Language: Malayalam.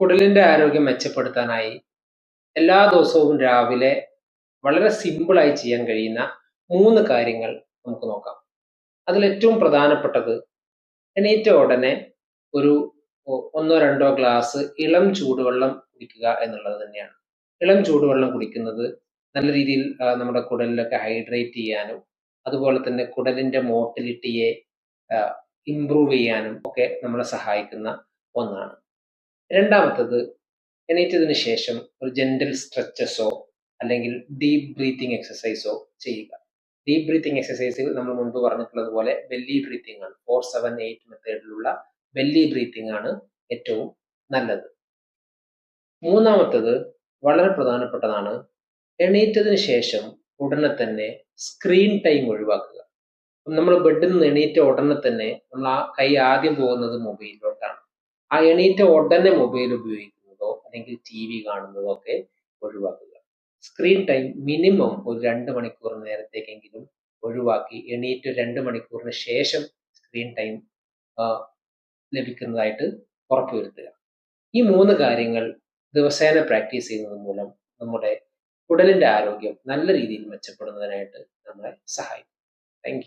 കുടലിന്റെ ആരോഗ്യം മെച്ചപ്പെടുത്താനായി എല്ലാ ദിവസവും രാവിലെ വളരെ സിമ്പിളായി ചെയ്യാൻ കഴിയുന്ന മൂന്ന് കാര്യങ്ങൾ നമുക്ക് നോക്കാം. അതിൽ ഏറ്റവും പ്രധാനപ്പെട്ടത് എണീറ്റ ഉടനെ ഒരു ഒന്നോ രണ്ടോ ഗ്ലാസ് ഇളം ചൂടുവെള്ളം കുടിക്കുക എന്നുള്ളത് തന്നെയാണ്. ഇളം ചൂടുവെള്ളം കുടിക്കുന്നത് നല്ല രീതിയിൽ നമ്മുടെ കുടലിലൊക്കെ ഹൈഡ്രേറ്റ് ചെയ്യാനും അതുപോലെ തന്നെ കുടലിന്റെ മോട്ടിലിറ്റിയെ ഇംപ്രൂവ് ചെയ്യാനും ഒക്കെ നമ്മളെ സഹായിക്കുന്ന ഒന്നാണ്. രണ്ടാമത്തത് എണീറ്റതിന് ശേഷം ഒരു ജെന്റൽ സ്ട്രെച്ചസോ അല്ലെങ്കിൽ ഡീപ്പ് ബ്രീത്തിങ് എക്സസൈസോ ചെയ്യുക. ഡീപ്പ് ബ്രീത്തിങ് എക്സസൈസിൽ നമ്മൾ മുൻപ് പറഞ്ഞിട്ടുള്ളത് പോലെ ബെല്ലി ബ്രീത്തിങ് ആണ് ഫോർ സെവൻ എയ്റ്റ് മെത്തേഡിലുള്ള ബെല്ലി ബ്രീത്തിങ് ആണ് ഏറ്റവും നല്ലത്. മൂന്നാമത്തത് വളരെ പ്രധാനപ്പെട്ടതാണ് എണീറ്റതിന് ശേഷം ഉടനെ തന്നെ സ്ക്രീൻ ടൈം ഒഴിവാക്കുക. നമ്മൾ ബെഡിൽ നിന്ന് എണീറ്റ ഉടനെ തന്നെ നമ്മൾ ആ കൈ ആദ്യം പോകുന്നത് മൊബൈലിലോട്ടാണ് ആ എണീറ്റ ഉടനെ മൊബൈൽ ഉപയോഗിക്കുന്നതോ അല്ലെങ്കിൽ ടി വി കാണുന്നതോ ഒക്കെ ഒഴിവാക്കുക. സ്ക്രീൻ ടൈം മിനിമം ഒരു രണ്ട് മണിക്കൂർ നേരത്തേക്കെങ്കിലും ഒഴിവാക്കി എണീറ്റ് രണ്ട് മണിക്കൂറിന് ശേഷം സ്ക്രീൻ ടൈം ലഭിക്കുന്നതായിട്ട് ഉറപ്പുവരുത്തുക. ഈ മൂന്ന് കാര്യങ്ങൾ ദിവസേന പ്രാക്ടീസ് ചെയ്യുന്നത് മൂലം നമ്മുടെ കുടലിന്റെ ആരോഗ്യം നല്ല രീതിയിൽ മെച്ചപ്പെടുന്നതിനായിട്ട് നമ്മളെ സഹായിക്കും. താങ്ക്